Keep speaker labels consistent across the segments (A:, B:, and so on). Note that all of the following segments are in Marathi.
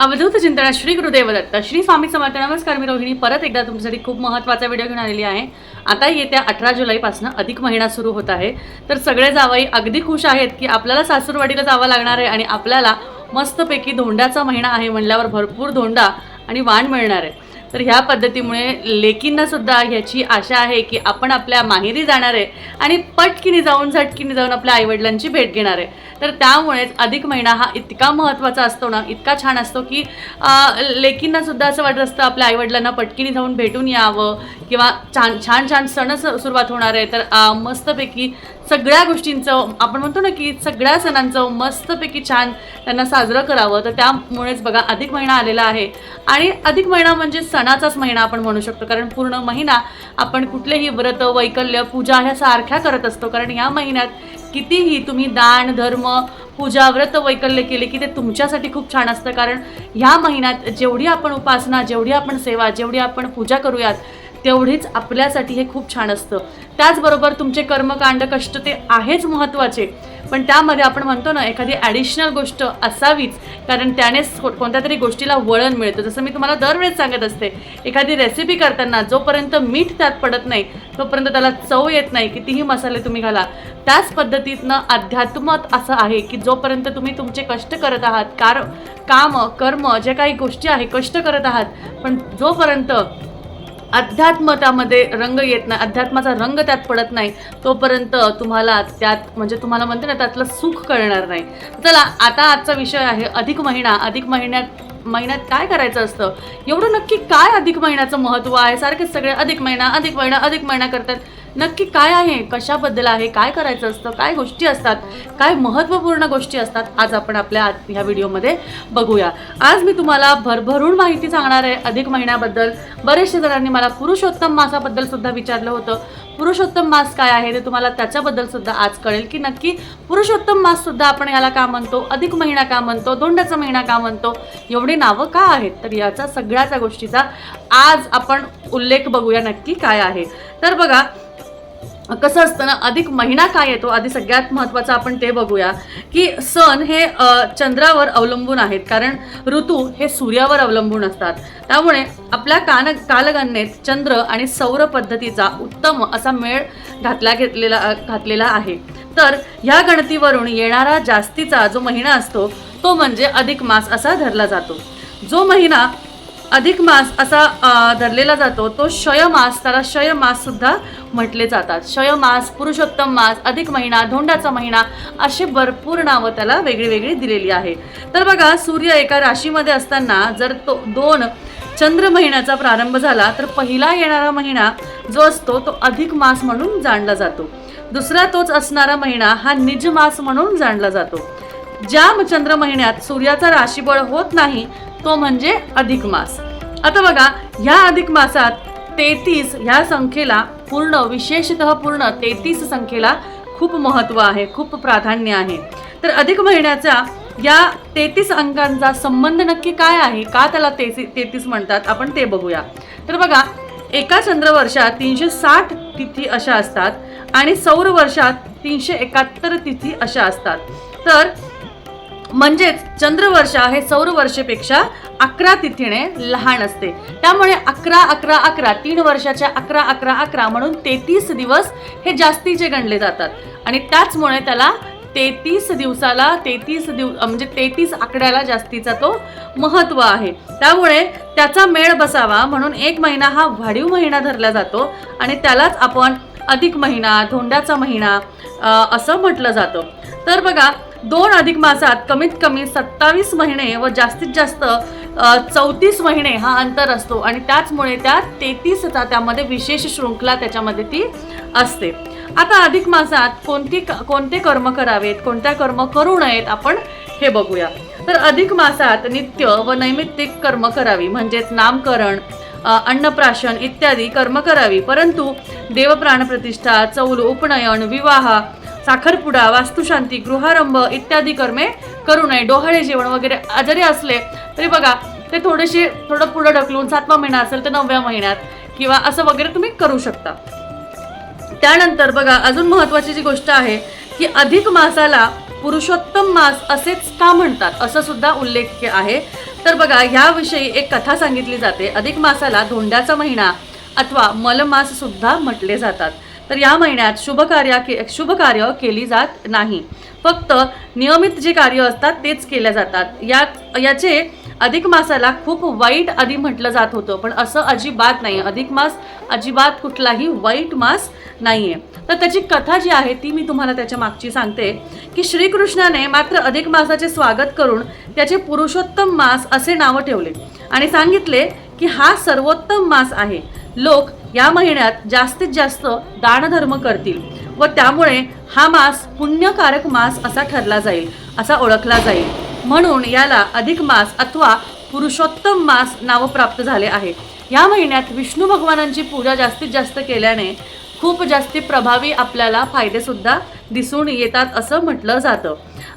A: अवधूत चिंतन श्री गुरुदेव दत्त श्री स्वामी समर्थ नमस्कार मी रोहिणी. परत एकदा तुमच्यासाठी खूप महत्त्वाचा व्हिडिओ घेऊन आलेली आहे. आता येत्या अठरा जुलैपासून अधिक महिना सुरू होत आहे. तर सगळे जावई अगदी खुश आहेत की आपल्याला सासूरवाडीला जावं लागणार आहे आणि आपल्याला मस्तपैकी धोंड्याचा महिना आहे म्हणल्यावर भरपूर धोंडा आणि वाण मिळणार आहे. तर ह्या पद्धतीमुळे लेकींना सुद्धा ह्याची आशा आहे की आपण आपल्या माहेरी जाणार आहे आणि पटकिनी जाऊन झटकिनी जाऊन आपल्या आईवडिलांची भेट घेणार आहे. तर त्यामुळेच अधिक महिना हा इतका महत्त्वाचा असतो ना इतका छान असतो की लेकींनासुद्धा लेकींना सुद्धा असं वाटत असतं आपल्या आईवडिलांना पटकिनी जाऊन भेटून यावं किंवा छान छान छान सण सुरुवात होणार आहे. तर मस्तपैकी सगळ्या गोष्टींचं आपण म्हणतो ना की सगळ्या सणांचं मस्तपैकी छान त्यांना साजरं करावं. तर त्यामुळेच बघा अधिक महिना आलेला आहे. आणि अधिक महिना म्हणजे सणाचाच महिना आपण म्हणू शकतो. कारण पूर्ण महिना आपण कुठलेही व्रत वैकल्य पूजा ह्या सारख्या करत असतो. कारण ह्या महिन्यात कितीही तुम्ही दान धर्म पूजा व्रत वैकल्य केले की ते तुमच्यासाठी खूप छान असतं. कारण ह्या महिन्यात जेवढी आपण उपासना जेवढी आपण सेवा जेवढी आपण पूजा करूयात तेवढीच आपल्यासाठी हे खूप छान असतं. त्याचबरोबर तुमचे कर्मकांड कष्ट ते आहेच महत्त्वाचे. पण त्यामध्ये आपण म्हणतो ना एखादी ॲडिशनल गोष्ट असावीच. कारण त्यानेच कोणत्या तरी गोष्टीला वळण मिळतं. जसं मी तुम्हाला दरवेळेस सांगत असते एखादी रेसिपी करताना जोपर्यंत मीठ त्यात पडत नाही तोपर्यंत त्याला चव येत नाही कितीही मसाले तुम्ही घाला. त्याच पद्धतीतनं अध्यात्मात असं आहे की जोपर्यंत तुम्ही तुमचे कष्ट करत आहात कार काम कर्म जे काही गोष्टी आहे कष्ट करत आहात पण जोपर्यंत अध्यात्म त्यामध्ये रंग येत नाही अध्यात्माचा रंग त्यात पडत नाही तोपर्यंत तुम्हाला त्यात म्हणजे तुम्हाला म्हणते ना त्यातलं सुख कळणार नाही. चला आता आजचा विषय आहे अधिक महिना. अधिक महिन्यात महिन्यात काय करायचं असतं? एवढं नक्की काय अधिक महिन्याचं महत्त्व आहे? सारखेच सगळे अधिक महिना अधिक महिना अधिक महिना करतात. नक्की काय आहे? कशाबद्दल आहे? काय करायचं असतं? काय गोष्टी असतात? काय महत्त्वपूर्ण गोष्टी असतात? आज आपण आपल्या ह्या व्हिडिओमध्ये बघूया. आज मी तुम्हाला भरभरून माहिती सांगणार आहे अधिक महिन्याबद्दल. बरेचसे जणांनी मला पुरुषोत्तम मासाबद्दल सुद्धा विचारलं होतं. पुरुषोत्तम मास काय आहे? ते तुम्हाला त्याच्याबद्दल सुद्धा आज कळेल की नक्की पुरुषोत्तम मास सुद्धा आपण याला का म्हणतो? अधिक महिना का म्हणतो? दोंडाचा महिना का म्हणतो? एवढी नावं का आहेत? तर याचा सगळ्याचा गोष्टीचा आज आपण उल्लेख बघूया नक्की काय आहे. तर बघा कसं असतं ना अधिक महिना काय येतो आधी सगळ्यात महत्त्वाचं आपण ते बघूया की सण हे चंद्रावर अवलंबून आहेत. कारण ऋतू हे सूर्यावर अवलंबून असतात. त्यामुळे आपल्या कान कालगणनेत चंद्र आणि सौर पद्धतीचा उत्तम असा मेळ घातला घेतलेला घातलेला आहे. तर ह्या गणतीवरून येणारा जास्तीचा जो महिना असतो तो म्हणजे अधिक मास असा धरला जातो. जो महिना अधिक मास असा धरलेला जातो. तो क्षयमास त्याला क्षयमाससुद्धा सुद्धा म्हटले जातात. क्षयमास पुरुषोत्तम मास अधिक महिना धोंडाचा महिना अशी भरपूर नावं त्याला वेगळी वेगळी दिलेली आहे. तर बघा सूर्य एका राशीमध्ये असताना जर तो दोन चंद्र महिन्याचा प्रारंभ झाला तर पहिला येणारा महिना जो असतो तो अधिक मास म्हणून जाणला जातो. दुसरा तोच असणारा महिना हा निज मास म्हणून जाणला जातो. ज्या चंद्र महिन्यात सूर्याचा राशीबळ होत नाही तो म्हणजे अधिक मास. आता बघा ह्या अधिक मासात तेहतीस ह्या संख्येला पूर्ण विशेषतः पूर्ण तेहतीस संख्येला खूप महत्त्व आहे खूप प्राधान्य आहे. तर अधिक महिन्याचा या तेहतीस अंकांचा संबंध नक्की काय आहे? का त्याला तेसी तेहतीस म्हणतात? आपण ते बघूया. तर बघा एका चंद्रवर्षात तीनशे साठ तिथी अशा असतात आणि सौर वर्षात तीनशे एकाहत्तर तिथी अशा असतात. तर म्हणजेच चंद्रवर्षा हे सौरवर्षेपेक्षा अकरा तिथीने लहान असते. त्यामुळे अकरा अकरा अकरा तीन वर्षाच्या अकरा अकरा अकरा म्हणून तेहतीस दिवस हे जास्तीचे गणले जातात. आणि त्याचमुळे त्याला तेहतीस दिवसाला तेहतीस दिव म्हणजे तेहतीस आकड्याला जास्तीचा तो महत्त्व आहे. त्यामुळे त्याचा मेळ बसावा म्हणून एक महिना हा वाढीव महिना धरला जातो आणि त्यालाच आपण अधिक महिना धोंड्याचा महिना असं म्हटलं जातं. तर बघा दोन अधिक मासात कमीत कमी सत्तावीस महिने व जास्तीत जास्त चौतीस महिने हा अंतर असतो. आणि त्याचमुळे त्या तेहतीसचा त्यामध्ये विशेष शृंखला त्याच्यामध्ये ती असते. आता अधिक मासात कोणती कोणते कर्म करावेत कोणत्या कर्म करू नयेत आपण हे बघूया. तर अधिक मासात नित्य व नैमित्तिक कर्म करावी म्हणजेच नामकरण अन्नप्राशन इत्यादी कर्म करावी. परंतु देवप्राणप्रतिष्ठा चौल उपनयन विवाह साखरपुडा वास्तुशांती गृहारंभ इत्यादी कर्मे करू नये. डोहाळे जेवण वगैरे आजारी असले तरी बघा ते थोडेसे थोडं पुढं ढकलून सातवा महिना असेल तर नवव्या महिन्यात किंवा असं वगैरे तुम्ही करू शकता. त्यानंतर बघा अजून महत्त्वाची जी गोष्ट आहे की अधिक मासाला पुरुषोत्तम मास असेच का म्हणतात? असं सुद्धा उल्लेख आहे. तर बघा ह्याविषयी एक कथा सांगितली जाते. अधिक मासाला धोंड्याचा महिना अथवा मलमास सुद्धा म्हटले जातात. तर या महिन्यात शुभ कार्य के शुभ कार्य केली जात नाही. फक्त नियमित जे कार्य असतात तेच केल्या जातात. या याचे अधिक मासाला खूप वाईट आधी म्हटलं जात होतं पण असं अजिबात नाही. अधिक मास अजिबात कुठलाही वाईट मास नाही आहे तर त्याची कथा जी आहे ती मी तुम्हाला त्याच्या मागची सांगते की श्रीकृष्णाने मात्र अधिक मासाचे स्वागत करून त्याचे पुरुषोत्तम मास असे नावं ठेवले आणि सांगितले की हा सर्वोत्तम मास आहे. लोक या महिन्यात जास्तीत जास्त दानधर्म करतील व त्यामुळे हा मास पुण्यकारक मास असा ठरला जाईल असा ओळखला जाईल. म्हणून याला अधिक मास अथवा पुरुषोत्तम मास नाव प्राप्त झाले आहे. या महिन्यात विष्णू भगवानांची पूजा जास्तीत जास्त केल्याने खूप जास्ती प्रभावी आपल्याला फायदेसुद्धा दिसून येतात असं म्हटलं जातं.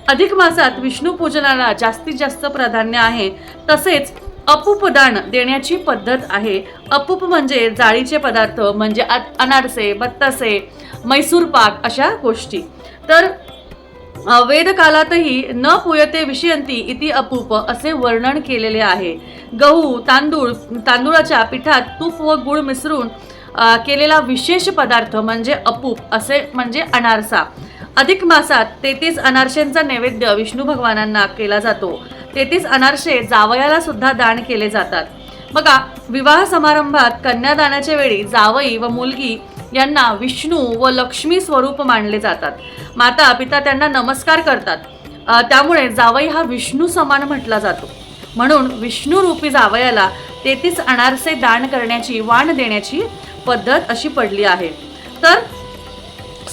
A: अधिक मासात विष्णू पूजनाला जास्तीत जास्त प्राधान्य आहे. तसेच अपूपदान देण्याची पद्धत आहे. अपूप म्हणजे जाळीचे पदार्थ म्हणजे अनारसे बत्तासे मैसूर पाक अशा गोष्टी. तर वेदकालातही न पुयते विषयंती इति अपूप असे वर्णन केलेले आहे. गहू तांदूळ तांदूळाच्या पिठात तूप व गुळ मिसळून केलेला विशेष पदार्थ म्हणजे अपूप असे म्हणजे अनारसा. अधिक मासात तेहतीस अनारशेंचा नैवेद्य विष्णू भगवानांना केला जातो. तेहतीस अनारसे जावयाला सुद्धा दान केले जातात. बघा विवाह समारंभात कन्यादानाच्या वेळी जावई व मुलगी यांना विष्णू व लक्ष्मी स्वरूप मानले जातात. माता पिता त्यांना नमस्कार करतात. त्यामुळे जावई हा विष्णू समान म्हटला जातो. म्हणून विष्णू रूपी जावयाला तेहतीस अनारसे दान करण्याची वाण देण्याची पद्धत अशी पडली आहे. तर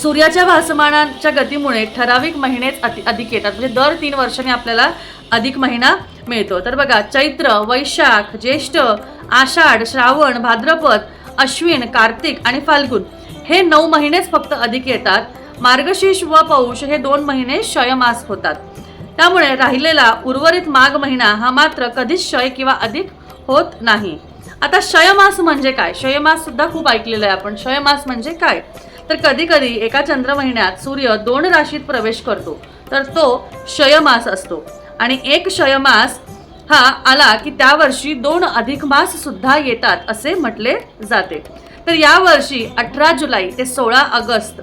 A: सूर्याच्या भासमानाच्या गतीमुळे ठराविक महिनेच अति अधिक येतात. म्हणजे दर तीन वर्षांनी आपल्याला अधिक महिना मिळतो. तर बघा चैत्र वैशाख ज्येष्ठ आषाढ श्रावण भाद्रपद अश्विन कार्तिक आणि फाल्गुन हे नऊ महिनेच फक्त अधिक येतात. मार्गशीर्ष व पौष हे दोन महिने क्षयमास होतात. त्यामुळे राहिलेला उर्वरित माघ महिना हा मात्र कधीच क्षय किंवा अधिक होत नाही. आता क्षयमास म्हणजे काय? क्षयमास सुद्धा खूप ऐकलेलं आहे आपण. क्षयमास म्हणजे काय? तर कधी कधी एका चंद्र महिन्यात सूर्य दोन राशीत प्रवेश करतो. तर तो क्षयमास असतो. आणि एक क्षयमास हा आला की त्या वर्षी दोन अधिक मास सुद्धा येतात असे म्हटले जाते. तर या वर्षी अठरा जुलै ते सोळा ऑगस्ट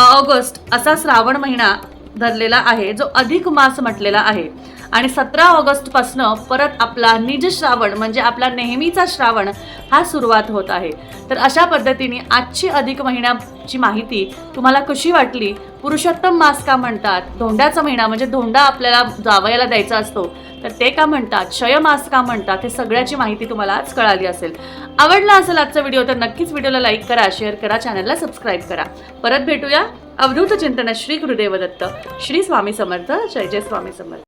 A: ऑगस्ट असा श्रावण महिना धरलेला आहे जो अधिक मास म्हटलेला आहे. आणि सतरा ऑगस्टपासनं परत आपला निज श्रावण म्हणजे आपला नेहमीचा श्रावण हा सुरुवात होत आहे. तर अशा पद्धतीने आजची अधिक महिन्याची माहिती तुम्हाला कशी वाटली? पुरुषोत्तम मास का म्हणतात? धोंड्याचा महिना म्हणजे धोंडा आपल्याला जावयाला द्यायचा असतो. तर ते का म्हणतात? क्षय मास का म्हणतात? हे सगळ्याची माहिती तुम्हाला आज कळाली असेल. आवडला असेल आजचा व्हिडिओ तर नक्कीच व्हिडिओला लाईक करा शेअर करा चॅनलला सबस्क्राईब करा. परत भेटूया अवधूत चिंतन श्री गुरुदेव दत्त श्री स्वामी समर्थ. जय जय स्वामी समर्थ.